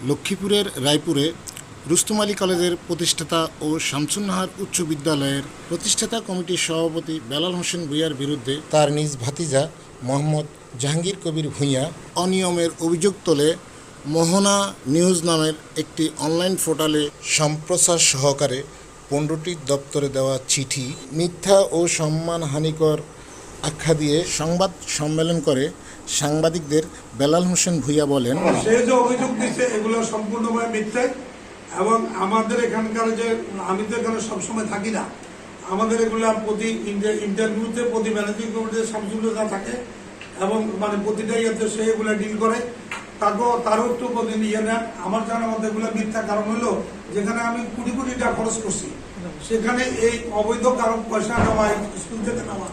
লক্ষ্মীপুরের রায়পুরে রুস্তুম আলী কলেজের প্রতিষ্ঠাতা ও শামসুন্নাহার উচ্চ বিদ্যালয়ের প্রতিষ্ঠাতা কমিটির সভাপতি বেলাল হোসেন ভূঁইয়ার বিরুদ্ধে তার নিজ ভাতিজা মোহাম্মদ জাহাঙ্গীর কবির ভূঁইয়া অনিয়মের অভিযোগ তোলে মোহনা নিউজ নামের একটি অনলাইন পোর্টালে সম্প্রচার সহকারে পনেরোটি দপ্তরে দেওয়া চিঠি মিথ্যা ও সম্মানহানিকর আখ্যা দিয়ে সংবাদ সম্মেলন করে সাংবাদিকদের বেলাল হোসেন ভূঁইয়া বলেন সে যে অভিযোগ দিচ্ছে এগুলো সম্পূর্ণভাবে মিথ্যে এবং আমাদের এখানকার যে, আমি তো এখানে সবসময় থাকি না, আমাদের এগুলো প্রতি ইন্টারভিউতে, প্রতি ম্যানেজিং কমিটিতে শামসুল্লাহ থাকে এবং মানে প্রতিটা ইয়েতে সে এগুলো ডিল করে। তাকেও তারও একটু প্রতিদিন ইয়ে নেন। আমার জানা মধ্যে এগুলো মিথ্যা কারণ হলো, যেখানে আমি কোটি কোটি টাকা খরচ করছি, সেখানে এই অবৈধ কারণ পয়সা নেওয়া, স্কুল থেকে নেওয়া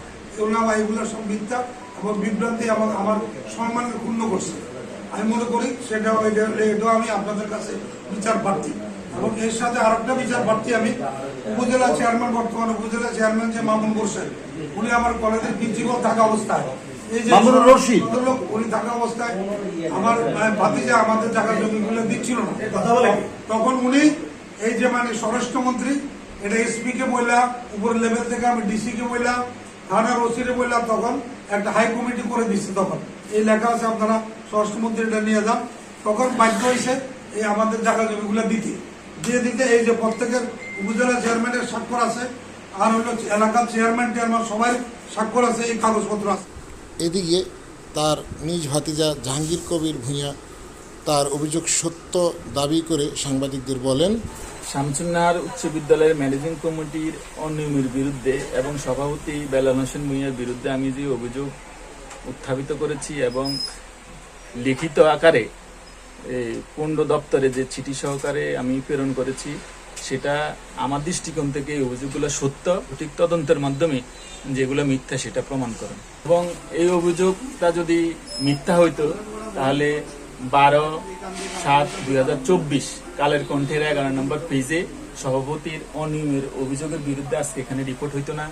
নেওয়া এগুলো সব মিথ্যা এবং বিভ্রান্তি আমার আমার সম্মানকে ক্ষুণ্ণ করছে। আমি মনে করি সেটা এটাও আমি আপনাদের কাছে বিচার প্রার্থী। এবং এর সাথে আরেকটা বিচার প্রার্থী আমি উপজেলা চেয়ারম্যান বর্তমান উপজেলা চেয়ারম্যান যে মামুন হোসেন উনি আমার কলেজের প্রিন্সিপাল থাকা অবস্থায়। উনি থাকা অবস্থায় আমার ভাতিজা আমাদের জায়গা জমিগুলো দিচ্ছিল না। তখন উনি এই যে মানে স্বরাষ্ট্রমন্ত্রী এটা এসপি কে বললাম উপরের লেভেল থেকে আমি ডিসি কে বললাম থানার ওসিরে বললাম তখন, একটা হাই কমিটি করে দিচ্ছে তখন। এই লেখা আছে আপনারা স্বরাষ্ট্রমন্ত্রী এটা নিয়ে যান। তখন বাধ্য হয়েছে এই আমাদের জায়গা জমিগুলো দিতে। দিয়ে দিতে এই যে প্রত্যেকের উপজেলা চেয়ারম্যানের স্বাক্ষর আছে, আর হলো এলাকার চেয়ারম্যান চেয়ারম্যান সবাই স্বাক্ষর আছে, এই কাগজপত্র আছে। এদিকে তার নিজ ভাতিজা জাহাঙ্গীর কবির ভূঁইয়া তার অভিযোগ সত্য দাবি করে সাংবাদিকদের বলেন, শামসুন্নাহার উচ্চ বিদ্যালয়ের ম্যানেজিং কমিটির অনিয়মের বিরুদ্ধে এবং সভাপতি বেলাল হোসেন ভূঁইয়ার বিরুদ্ধে আমি যে অভিযোগ উত্থাপিত করেছি এবং লিখিত আকারে কুণ্ড দপ্তরে যে চিঠি সহকারে আমি প্রেরণ করেছি, সেটা আমার দৃষ্টিকোণ থেকে এই অভিযোগগুলো সত্য, সঠিক তদন্তের মাধ্যমে যেগুলো মিথ্যা সেটা প্রমাণ করেন এবং এই অভিযোগটা যদি মিথ্যা হইতো, তাহলে বারো, সাত, দুই হাজার চব্বিশ। কালের কণ্ঠের এগারো নম্বর পেজে সভাপতির অনিয়মের অভিযোগের বিরুদ্ধে আজকে এখানে রিপোর্ট হইত না।